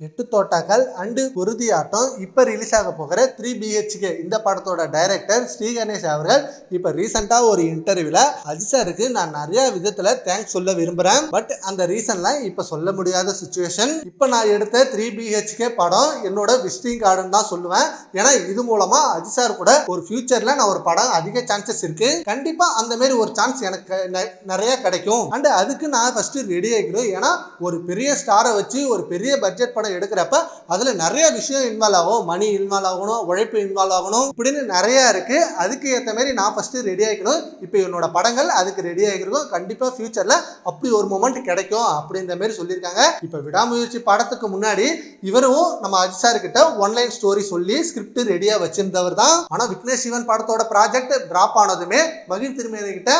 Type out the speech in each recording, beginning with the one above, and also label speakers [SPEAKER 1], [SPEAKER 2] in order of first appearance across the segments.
[SPEAKER 1] எட்டு தோட்டாக்கள் அண்டு குருதி ஆட்டம் இப்போ ரிலீஸ் ஆக போகிற த்ரீ பிஹெச்கே இந்த படத்தோட டைரக்டர் ஸ்ரீ கணேஷ் அவர்கள் இப்போ ரீசெண்டாக ஒரு இன்டர்வியூவில் அஜித் சாருக்கு நான் நிறைய விதத்தில் தேங்க்ஸ் சொல்ல விரும்புகிறேன் பட் அந்த ரீசன்லாம் இப்போ சொல்ல முடியாத சுச்சுவேஷன் இப்போ நான் எடுத்த த்ரீ பிஹெச்கே படம் என்னோட விசிட்டிங் கார்டுன்னு தான் சொல்லுவேன். ஏன்னா இது மூலமாக அஜித் சார் கூட ஒரு ஃபியூச்சரில் நான் ஒரு படம் அதிக சான்சஸ் இருக்கு. கண்டிப்பாக அந்த மாதிரி ஒரு சான்ஸ் எனக்கு நெ- நிறைய கிடைக்கும். அண்ட் அதுக்கு நான் ஃபர்ஸ்ட் ரெடி ஆகிக்கணும் ஏன்னா ஒரு பெரிய ஸ்டாரை வச்சு ஒரு பெரிய பட்ஜெட் படம் எடுக்கிறப்ப அதுல நிறைய விஷயம் இன்வால்வ் ஆகும். மணி இன்வால்வ் ஆகணும் உழைப்பு இன்வால்வ் ஆகணும் இப்படின்னு நிறைய இருக்கு. அதுக்கு ஏற்ற மாதிரி நான் ஃபர்ஸ்ட் ரெடி ஆகிக்கணும் இப்போ என்னோட படங்கள் அதுக்கு ரெடி ஆகிருக்கும் கண்டிப்பா ஃபியூச்சர்ல அப்படி ஒரு மொமெண்ட் கிடைக்கும் அப்படின்ற மாதிரி சொல்லியிருக்காங்க. இப்போ விடாமுயற்சி படத்துக்கு முன்னாடி இவரும் நம்ம அஜித் சார் கிட்ட ஒன்லைன் ஸ்டோரி சொல்லி ஸ்கிரிப்ட் ரெடியா வச்சிருந்தவர் தான். ஆனா விக்னேஷ் சிவன் படத்தோட ப்ராஜெக்ட் டிராப் ஆனதுமே மகிழ் திருமேனி கிட்ட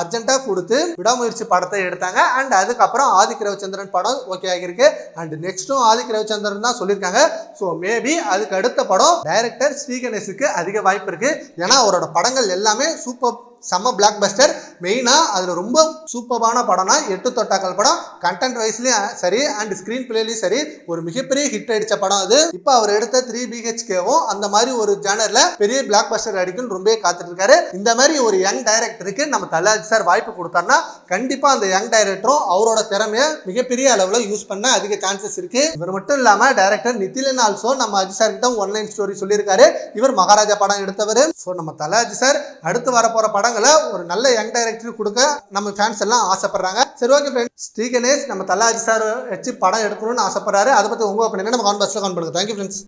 [SPEAKER 1] அர்ஜென்ட்டாக கொடுத்து விடாமுயற்சி படத்தை எடுத்தாங்க. அண்ட் அதுக்கப்புறம் ஆதிக் ரவிச்சந்திரன் படம் ஓகே ஆகியிருக்கு. அண்ட் நெக்ஸ்ட்டும் ஆதிக் ரவிச்சந்திரன் தான் சொல்லியிருக்காங்க. ஸோ மேபி அதுக்கு அடுத்த படம் டைரக்டர் ஸ்ரீகணேஷுக்கு அதிக வாய்ப்பு இருக்குது ஏன்னா அவரோட படங்கள் எல்லாமே சூப்பர் செம்ம பிளாக் பஸ்டர் மெயினாக அதில் ரொம்ப சூப்பரான படம்னா எட்டு தொட்டாக்கள் படம். கண்டென்ட் வைஸ்லையும் சரி அண்ட் ஸ்க்ரீன் பிளேலையும் சரி ஒரு மிகப்பெரிய ஹிட் அடிச்ச படம் அது. இப்போ அவர் எடுத்த த்ரீ பிஹெச்கேவும் அந்த மாதிரி ஒரு ஜேனரில் பெரிய பிளாக் பஸ்டர் அடிக்கும்னு ரொம்பவே காத்துட்டு இருக்காரு இந்த மாதிரி ஒரு யங் டைரக்டருக்கு நம்ம தலாஜி சார் வாய்ப்பு கொடுத்தாருன்னா கண்டிப்பாக அந்த யங் டைரக்டரும் அவரோட திறமையை மிகப்பெரிய அளவில் யூஸ் பண்ண அதிக சான்சஸ் இருக்கு. இவர் மட்டும் இல்லாமல் டைரக்டர் நிதிலன் ஆல்சோ நம்ம அஜி சார் கிட்ட ஒன்லைன் ஸ்டோரி சொல்லியிருக்காரு. இவர் மகாராஜா படம் எடுத்தவர். ஸோ நம்ம தலாஜி சார் அடுத்து வரப்போற படங்களை ஒரு நல்ல யங் டைரக்டர் கொடுக்க நம்ம ஃபேன்ஸ் எல்லாம் ஆசைப்படுறாங்க. சரி ஓகே ஃப்ரெண்ட்ஸ் ஸ்ரீ கணேஷ் நம்ம தலாஜி சார் வச்சு படம் எடுக்கணும்னு ஆசைப்படுறாரு. அதை பற்றி உங்க opinion நம்ம கான்வர்ஸில் கான் பண்ணுங்க. Thank you friends